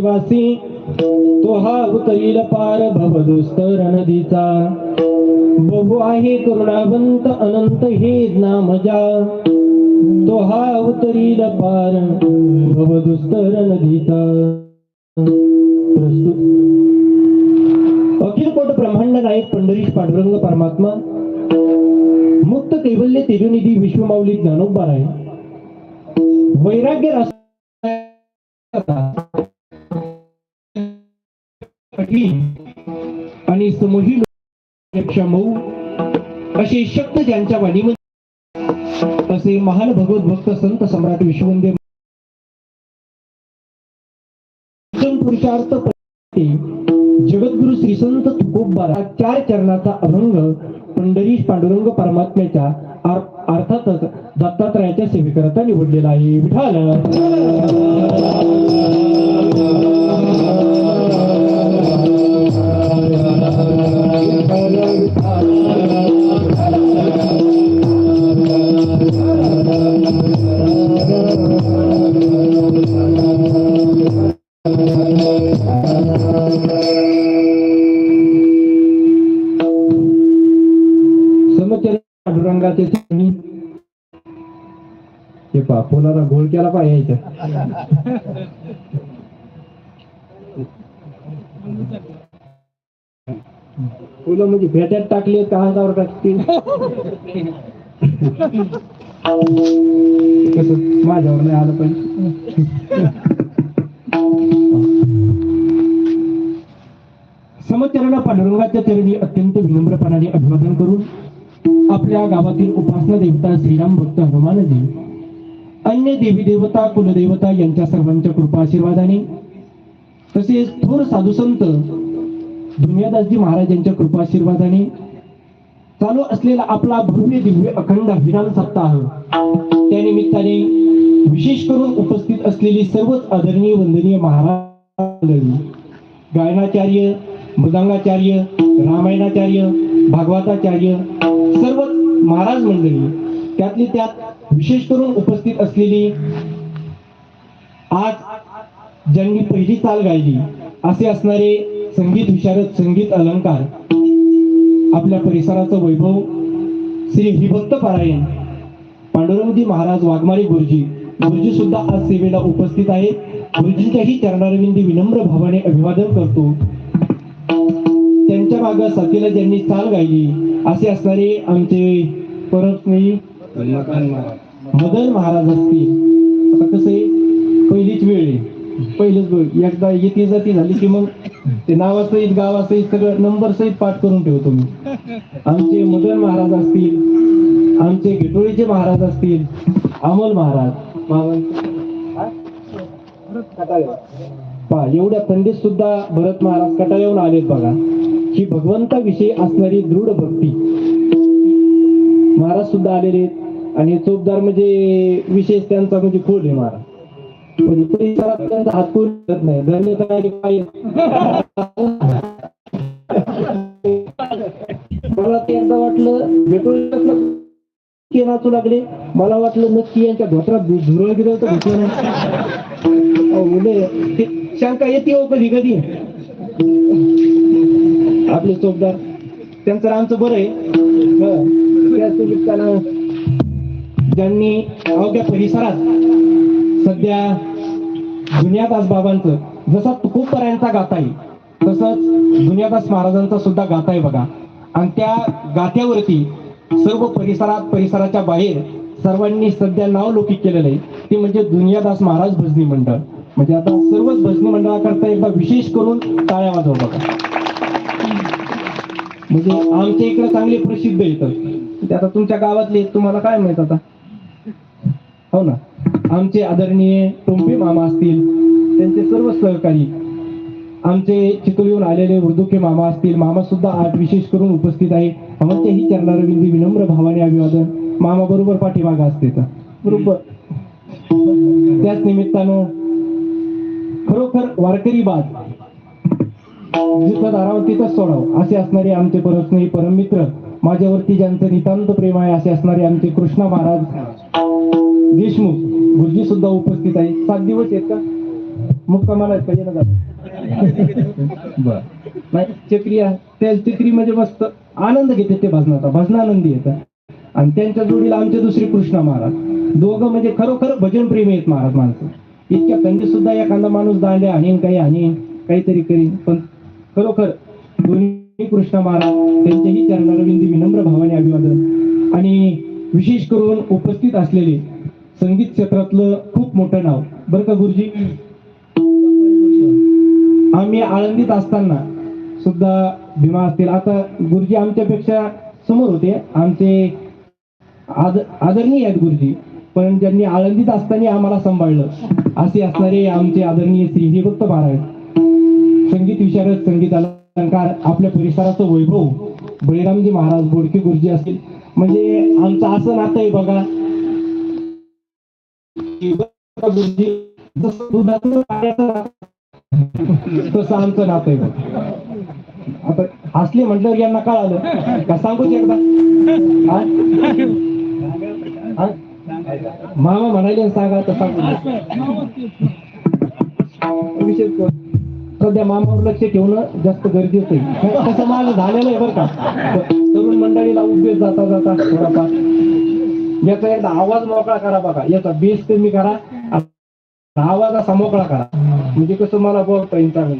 सर्व देवासी तो हा उतरील पार भवदुस्तर नदीचा बहु आहे करुणावंत अनंत हे नामजा. तो हा उतरील पार भवदुस्तर नदीचा प्रस्तुत. अखिल कोट ब्रह्मांड नायक पंढरीश पांडुरंग परमात्मा. मुक्त कैवल्य तेजोनिधी विश्वमाऊली ज्ञानोबा आहे वैराग्य राष्ट्र आणि समोही मऊ असे शब्द ज्यांच्या वाणीमध्ये असे महान भगवत भक्त संत सम्राट विश्ववंदे पुरुषार्थ जगद्गुरु श्री संत तुकोबारा चार चरणाचा अभंग पंढरीश पांडुरंग परमात्म्याच्या अर्थातच दत्तात्रयाच्या सेवेकरता निवडलेला आहे. विठाल पांडुरंगाचे चरणी हे पा फुलाला गोल केला पाहिजे फुलं म्हणजे भेट्यात टाकली का अंगावर टाकतील माझ्यावर नाही आलं पण. समचरण पांडुरंगाच्या चरणी अत्यंत विनम्रपणाने अभिवादन करून आपल्या गावातील उपासना देवता श्रीराम भक्त हनुमानजी अन्य देवी देवता कुलदेवता यांच्या सर्वांच्या कृपा आशीर्वादाने. तसेच थोर साधू संत दुनियादासजी महाराज यांच्या कृपा आशीर्वादाने चालू असलेला आपला भव्य दिव्य अखंड अभिराम सप्ताह त्या निमित्ताने विशेष करून उपस्थित असलेली सर्वच आदरणीय वंदनीय महाराज गायनाचार्य मृदांगाचार्य रामायणाचार्य भागवताचार्य महाराज मंडळी त्यातली त्यात विशेष करून उपस्थित असलेली आज ज्यांनी पहिली चाल गायली असे असणारे संगीत विशारद संगीत अलंकार आपल्या परिसराचं वैभव श्री विभक्त पारायण पांडुरंगजी महाराज वाघमारे गुरुजी गुरुजी सुद्धा आज सेवेला उपस्थित आहेत. गुरुजींच्याही चरणारविंदी विनम्र भावाने अभिवादन करतो. त्यांच्या मागे साथीला ज्यांनी चाल गायली असे असणारे आमचे परस्नेही मदन महाराज असतील. आता कसं आहे पहिलीच वेळ आहे. पहिलेच वेळ एकदा येते जाती झाली की मग ते नावासहित गावासहित सगळं नंबर सहित पाठ करून ठेवतो मी. आमचे मदन महाराज असतील आमचे घेटोळीचे महाराज असतील अमोल महाराज. पहा एवढ्या थंडीत सुद्धा भरत महाराज कटाळ्याहून आलेत बघा. ही भगवंताविषयी असणारी दृढ भक्ती. महाराज सुद्धा आलेले आहेत. आणि चोपदार म्हणजे विशेष त्यांचा म्हणजे खोल आहे महाराज. पण परिसरात त्यांचा हात करत नाही. धन्य मला ते एकदा वाटलं भेटून नाचू लागले. मला वाटलं नक्की यांच्या धोत्रात झुरळ गेलं तर भेटलं नाही. शंका येते हो कधी कधी आपले चोपदार त्यांचं आमचं बरं आहे. त्याच ज्यांनी अवघ्या परिसरात सध्या जुन्यादास बाबांचं जसा तुकोबरायांचा गाता आहे तसंच दुनियादास महाराजांचा सुद्धा गाता आहे बघा. आणि त्या गाथ्यावरती सर्व परिसरात परिसराच्या बाहेर सर्वांनी सध्या नाव लौकिक केलेलं आहे. ते म्हणजे दुनियादास महाराज भजनी मंडळ. म्हणजे आता सर्वच भजनी मंडळाकरता एकदा विशेष करून टाळ्या वाजव बघा. म्हणजे आमच्या इकडे चांगले प्रसिद्ध येतं ते म्हणजे आता तुमच्या गावातले तुम्हाला काय माहीत आता? हो ना. आमचे आदरणीय टोंपे मामा असतील त्यांचे सर्व सहकारी आमचे चितोलीहून आलेले उर्दुके मामा असतील मामा सुद्धा आज विशेष करून उपस्थित आहे आमच्याही चरणारविंदी विनम्र भावाने अभिवादन. मामा बरोबर पाठीमागा असते तर बरोबर. त्याच निमित्तानं खरोखर वारकरी बाद जिथं दारावर तिथंच सोडाव. असे असणारे आमचे परस्नेही परममित्र माझ्यावरती ज्यांचं नितांत प्रेम आहे असे असणारे आमचे कृष्णा महाराज देशमुख. गुरुजी सुद्धा उपस्थित आहे सात दिवस आहेत का? मुक्कामाला आहेत का? येणं बर. नाही चक्री त्या चक्री म्हणजे मस्त आनंद घेते ते भजनाचा. भजन आनंदी येतात आणि त्यांच्या जोडीला आमचे दुसरे कृष्णा महाराज. दोघं म्हणजे खरोखर भजन प्रेमी आहेत महाराज माणसं. इतक्या कंदी सुद्धा एखादा माणूस दांड्या आणीन काही आणीन काहीतरी करीन. पण खरोखर दोन्ही कृष्ण महाराज त्यांच्याही चरणारविंदी विनम्र भावाने अभिवादन. आणि विशेष करून उपस्थित असलेले संगीत क्षेत्रातलं खूप मोठं नाव. बरं का गुरुजी? आम्ही आळंदीत असताना सुद्धा भीमा असतील. आता गुरुजी आमच्यापेक्षा समोर होते. आमचे आद आदरणीय आहेत गुरुजी. पण ज्यांनी आळंदीत असताना आम्हाला सांभाळलं. असे असणारे आमचे आदरणीय श्री हरिभक्त महाराज संगीत विशारद संगीत अलंकार आपल्या परिसराचं वैभव. बळीरामजी महाराज बोडके गुरुजी असतील. म्हणजे आमचं असं नातं आहे बघा. तसं आमचं नातं आहे बघा. आता हसले म्हटल्यावर यांना कळालं. का सांगूच एकदा? मामा म्हणाले सांगा तर सांगू. विशेष सध्या मामावर लक्ष ठेवणं जास्त गरजेचं आहे. तसं माझं झालेलं आहे बरं का. तरुण मंडळीला उद्देश जाता जाता थोडाफार. याचा एकदा आवाज मोकळा करा बघा. याचा बेस कमी करा. आवाज असा मोकळा करा. म्हणजे कसं मला बोलता येईल चांगलं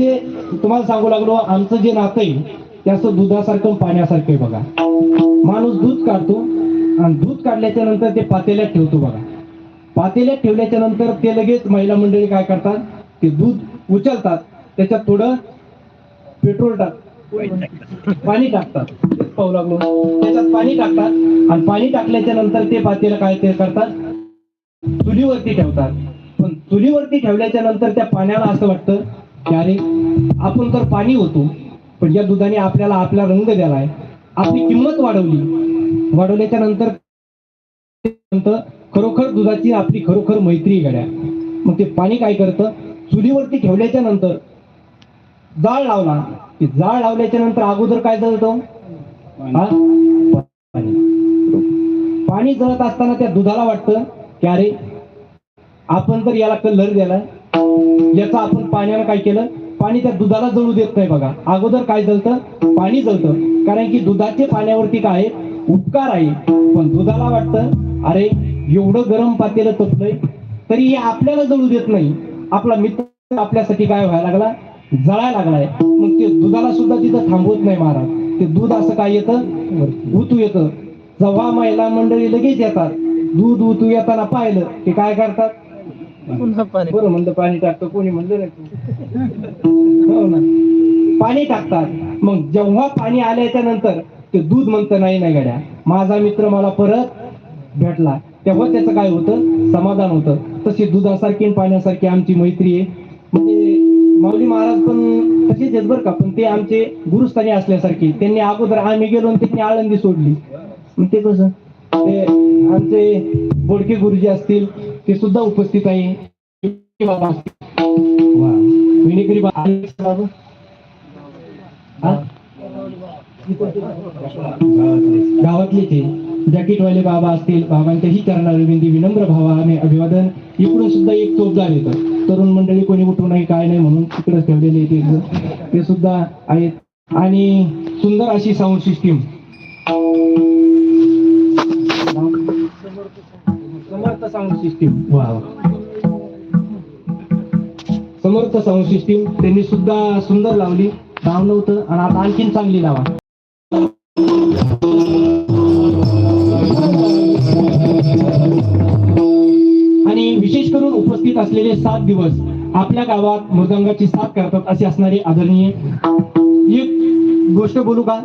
म्हणजे तुम्हाला सांगू लागलो आमचं जे नातं आहे त्याचं दुधासारखं पाण्यासारखं आहे बघा. माणूस दूध काढतो आणि दूध काढल्याच्या नंतर ते पातेल्यात ठेवतो बघा. पातेल्यात ठेवल्याच्या नंतर ते लगेच महिला मंडळी काय करतात ते दूध उचलतात त्याच्यात थोडं पेट्रोल टाक पाणी टाकतात. पाहू लागलो. त्याच्यात पाणी टाकतात आणि पाणी टाकल्याच्या नंतर ते पातेला काय ते करतात? चुलीवरती ठेवतात. पण चुलीवरती ठेवल्याच्या नंतर त्या पाण्याला असं वाटतं की अरे आपण तर पाणी होतो पण या दुधाने आपल्याला आपला रंग दिलाय आपली किंमत वाढवली. वाढवल्याच्या नंतर नंतर खरोखर दुधाची आपली खरोखर मैत्री गड्या मग ते पाणी काय करतं? चुलीवरती ठेवल्याच्या नंतर जाळ लावला. की जाळ लावल्याच्या नंतर अगोदर काय जळतो? पाणी. पाणी जळत असताना त्या दुधाला वाटतं की अरे आपण तर याला कलर दिलाय याचा आपण पाण्यानं काय केलं? पाणी त्या दुधाला जळू देत नाही बघा. अगोदर काय जळतं? पाणी जळतं. कारण की दुधाचे पाण्यावरती काय? आहे? उपकार आहे. पण दुधाला वाटतं अरे एवढं गरम पातेलं तपलंय तरी हे आपल्याला जळू देत नाही. आपला मित्र आपल्यासाठी काय व्हायला लागला? जळायला लागलाय. मग ते दुधाला सुद्धा तिथं थांबवत नाही महाराज. ते दूध असं काय येतं? उतू येतं. जेव्हा महिला मंडळी लगेच येतात. दूध उतू येताना पाहिलं ते काय करतात? पुन्हा पाणी. बरं म्हणलं पाणी टाकतं कोणी म्हणलं नाही हो ना. पाणी टाकतात. मग जेव्हा पाणी आल्याच्यानंतर ते दूध म्हणतं नाही नाही गड्या. माझा मित्र मला परत भेटला. तेव्हा त्याचं काय होतं? समाधान होतं. तशी दुधासारखी आणि पाण्यासारखी आमची मैत्री आहे. म्हणजे माऊली महाराज पण तसेच आहेत बरं का पण ते आमचे गुरुस्थानी असल्यासारखे. त्यांनी अगोदर आम्ही गेलो त्यांनी आळंदी सोडली. मग ते कसं? ते आमचे बोडके गुरुजी असतील ते सुद्धा उपस्थित आहे. गावातले ते बाबा हा? गावातलेच जॅकेटवाले बाबा असतील बाबांच्याही चरणारविंदी विनम्र भावाने अभिवादन. इकडून सुद्धा एक चोपदार येतात. तरुण मंडळी कोणी उठू नाही काय नाही म्हणून तिकडे ठेवलेले ते सुद्धा आहेत. आणि सुंदर अशी sound system Samarth sound system वा समर्थ साऊंड सिस्टीम त्यांनी सुद्धा सुंदर लावली. नाव नव्हतं आणि आता आणखीन चांगली लावा. आणि विशेष करून उपस्थित असलेले सात दिवस आपल्या गावात मृदंगाची साथ करतात असे असणारे आदरणीय एक गोष्ट बोलू का?